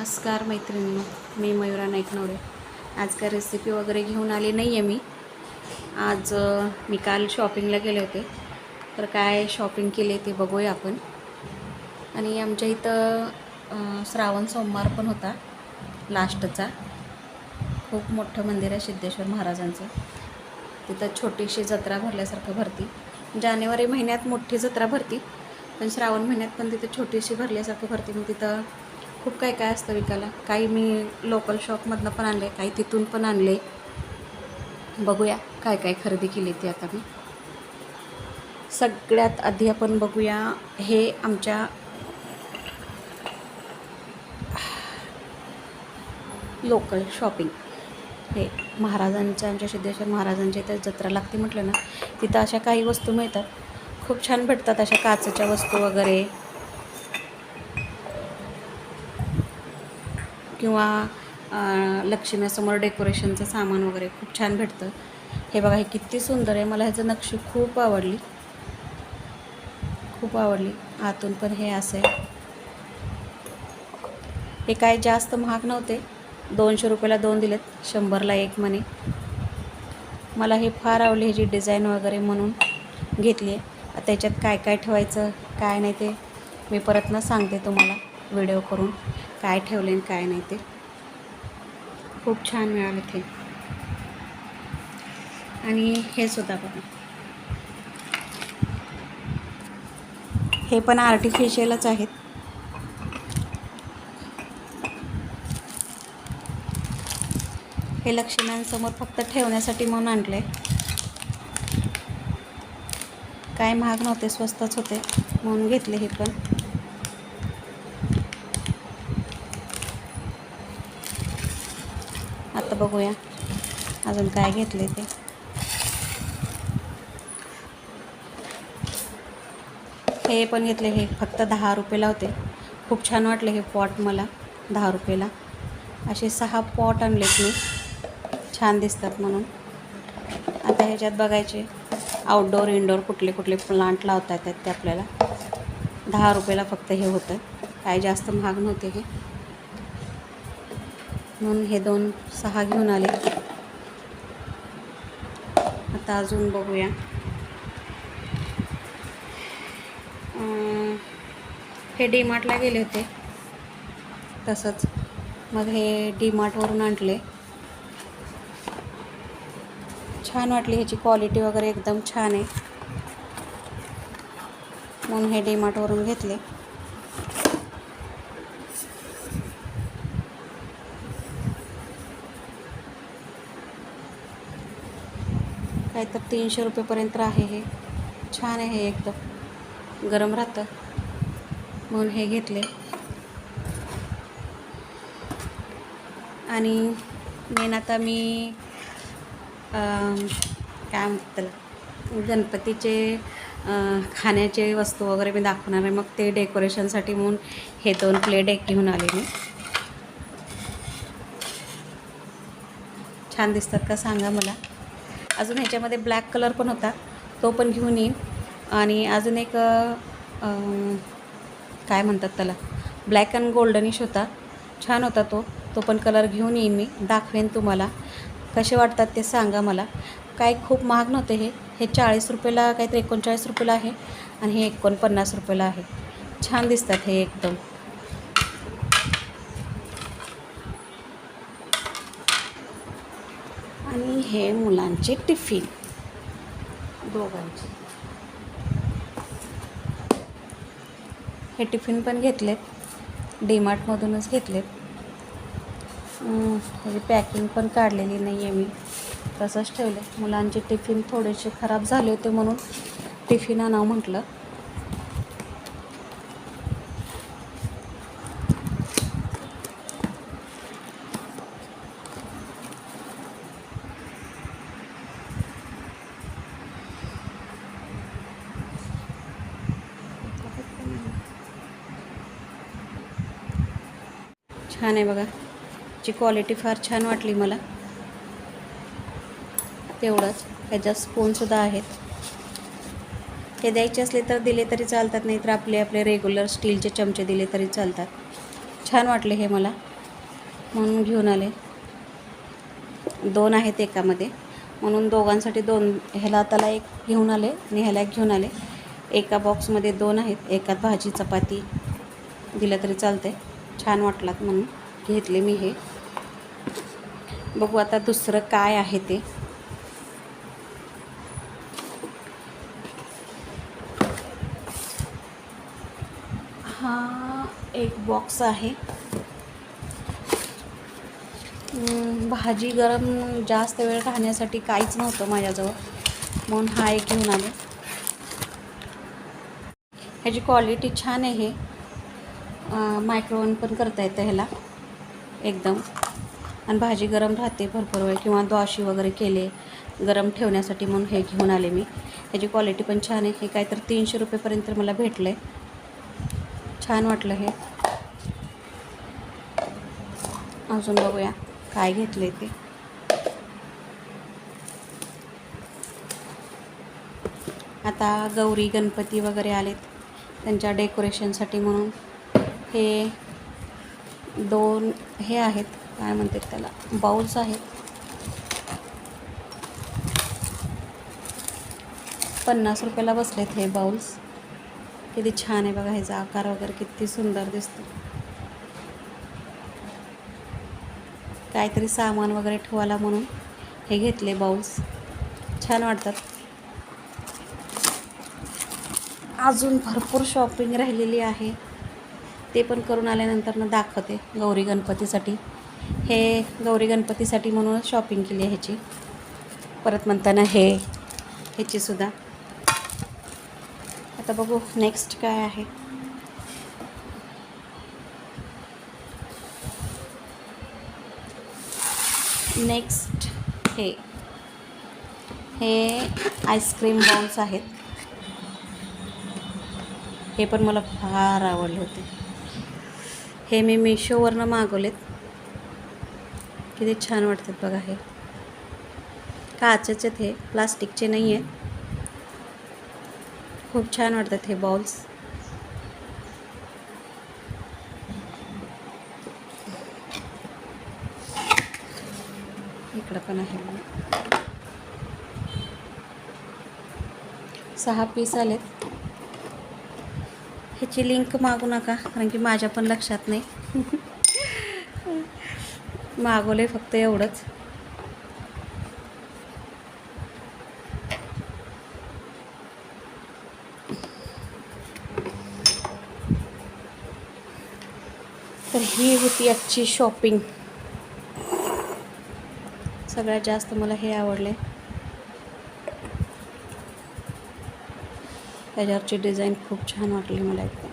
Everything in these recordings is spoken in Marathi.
नमस्कार मैत्रिणींनो मी मयुरा नाईकनवडे आज काय रेसिपी वगैरे घेऊन आली नाही आहे मी. आज मी काल शॉपिंगला गेले होते. तर काय शॉपिंग केले ते बघूया आपण. आणि आमच्या इथं श्रावण सोमवार पण होता लास्टचा खूप मोठं मंदिर आहे सिद्धेश्वर महाराजांचं. तिथं छोटीशी जत्रा भरल्यासारखं भरती. जानेवारी महिन्यात मोठी जत्रा भरती पण श्रावण महिन्यात पण तिथं छोटीशी भरल्यासारखं भरती. मग तिथं खूप काय काय असतं विकायला. काही मी लोकल शॉपमधनं पण आणले काही तिथून पण आणले बघूया काय काय खरेदी केली ती आता मी. सगळ्यात आधी आपण बघूया हे आमच्या लोकल शॉपिंग हे महाराजांच्या आमच्या सिद्धेश्वर महाराजांच्या इथे जत्रा लागते म्हटलं ना तिथं अशा काही वस्तू मिळतात. खूप छान भेटतात अशा काचेच्या वस्तू वगैरे. किंवा लक्ष्मीसमोर डेकोरेशनचं सामान वगैरे खूप छान भेटतं. हे बघा हे किती सुंदर आहे. मला ह्याचं नक्षी खूप आवडली. खूप आवडली. आतून पण हे असं आहे. हे काय जास्त महाग नव्हते. दोनशे रुपयाला दोन दिलेत. शंभरला एक म्हणे. मला हे फार आवडली ह्याची डिझाईन वगैरे म्हणून घेतली आहे. त्याच्यात काय काय ठेवायचं काय नाही ते मी परत ना सांगते तुम्हाला. व्हिडिओ करून. काय ठेवले आणि काय नाही ते. खूप छान मिळाले ते. आणि हे सुद्धा बघा. हे पण आर्टिफिशियलच आहेत. हे लक्ष्म्यांसमोर फक्त ठेवण्यासाठी म्हणून आणले काय महाग नव्हते स्वस्तच होते म्हणून घेतले हे पण आता बघूया. अजून काय घेतले ते? हे पण घेतले हे फक्त दहा रुपयेला होते. खूप छान वाटले हे पॉट मला दहा रुपयाला. असे सहा पॉट आणलेत मी. छान दिसतात म्हणून. आता ह्याच्यात बघायचे आउटडोअर इनडोअर कुठले कुठले प्लांट लावता येतात ते आपल्याला. दहा रुपयाला फक्त हे होतं. काय जास्त महाग नव्हते हे. म्हणून हे दोन सहा घेऊन आले. आता अजून बघूया. हे डीमार्टला गेले होते. तसंच मग हे डीमार्टवरून आणले. छान वाटली ह्याची क्वालिटी वगैरे एकदम छान आहे. म्हणून हे डीमार्टवरून घेतले. काय तर तीनशे रुपयेपर्यंत आहे हे. छान आहे हे एकदम. गरम राहतं. म्हणून हे घेतले. आणि मेन आता मी काय म्हणतात त्याला गणपतीचे खाण्याचे वस्तू वगैरे मी दाखवणार आहे. मग ते डेकोरेशनसाठी म्हणून हे दोन प्लेट एक घेऊन आले मी. छान दिसतात का सांगा मला. अजून ह्याच्यामध्ये ब्लॅक कलर पण होता. तो पण घेऊन येईन. आणि अजून एक काय म्हणतात त्याला? ब्लॅक अँड गोल्डनिश होता. छान होता तो. तो पण कलर घेऊन येईन मी. दाखवेन तुम्हाला. कसे वाटतात ते सांगा मला. काय खूप महाग नव्हते हे. हे चाळीस रुपयाला काहीतरी एकोणचाळीस रुपयाला आहे. आणि हे एकोणपन्नास रुपयाला आहे. छान दिसतात हे एकदम आणि हे मुलांचे टिफिन. दोघांचे. हे टिफिन पण घेतलेत. डीमार्टमधूनच घेतलेत. अं, त्याची म्हणजे पॅकिंग पण काढलेली नाही आहे मी. तसंच ठेवले मुलांचे टिफिन थोडेसे खराब झाले होते म्हणून टिफिन आणावं म्हटलं. छान आहे बघा. ची क्वालिटी फार छान वाटली मला. तेवढंच. ह्याच्यात स्पूनसुद्धा आहेत. हे द्यायचे असले तर दिले तरी चालतात नाही तर आपले आपले रेग्युलर स्टीलचे चमचे दिले तरी चालतात. छान वाटले हे मला. म्हणून घेऊन आले. दोन आहेत एकामध्ये. म्हणून दोघांसाठी दोन. ह्याला त्याला एक घेऊन आले आणि ह्याला एक घेऊन आले. एका बॉक्समध्ये दोन आहेत. एकात भाजी चपाती. दिलं तरी चालते छान वाटलात म्हणून घेतले मी हे. बघू आता दुसरं काय आहे ते. हा एक बॉक्स आहे. भाजी गरम जास्त वेळ राहण्यासाठी काहीच नव्हतं माझ्याजवळ. म्हणून हा एक घेऊन आले. ह्याची क्वालिटी छान आहे मायक्रोवन पण करता येतं ह्याला एकदम. आणि भाजी गरम राहते भरपूर वेळ किंवा द्वाशी वगैरे केले गरम ठेवण्यासाठी म्हणून हे घेऊन आले मी. ह्याची क्वालिटी पण छान आहे हे काय तर तीनशे रुपयेपर्यंत मला भेटलं आहे छान वाटलं हे. अजून बघूया काय घेतले ते. आता गौरी गणपती वगैरे आलेत त्यांच्या डेकोरेशनसाठी म्हणून. हे दोन हे आहेत. काय म्हणतात त्याला? बाउल्स आहेत. पन्नास रुपयाला बसलेत हे बाउल्स. किती छान आहे बघा ह्याचा आकार वगैरे किती सुंदर दिसतो. काहीतरी सामान वगैरे ठेवायला म्हणून हे घेतले बाउल्स. छान वाटतात. अजून भरपूर शॉपिंग राहिलेली आहे. ते पण करून आल्यानंतरनं दाखवते गौरी गणपतीसाठी. हे गौरी गणपतीसाठी म्हणूनच शॉपिंग केली आहे ह्याची. परत म्हणताना हे ह्याचीसुद्धा आता बघू नेक्स्ट काय आहे. नेक्स्ट हे हे आईस्क्रीम बाउल्स आहेत. हे पण मला फार आवडले होते. हे मी मिशोवरनं मागवलेत. किती छान वाटतात बघा हे. काचेचे आहेत हे? प्लास्टिकचे नाही आहेत खूप छान वाटतात हे बॉल्स इकडं पण आहे सहा पीस आलेत. ह्याची लिंक मागू नका कारण की माझ्या पण लक्षात नाही. मागवले फक्त एवढंच. तर ही होती आजची शॉपिंग सगळ्यात जास्त मला हे आवडले त्याच्यावरची डिझाईन खूप छान वाटली मला एकदम.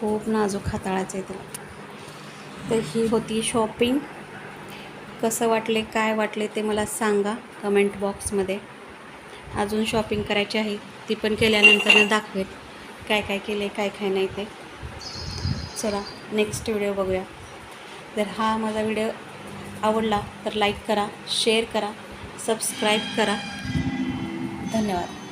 खूप नाजूक हाताळाचं आहे त्याला तर ही होती शॉपिंग. कसं वाटले काय वाटले ते मला सांगा कमेंट बॉक्समध्ये अजून शॉपिंग करायची आहे ती पण केल्यानंतर दाखवेल. काय काय केले काय काय नाही ते. चला. नेक्स्ट व्हिडिओ बघूया. जर हा माझा व्हिडिओ आवडला तर लाईक करा शेअर करा सबस्क्राईब करा. धन्यवाद.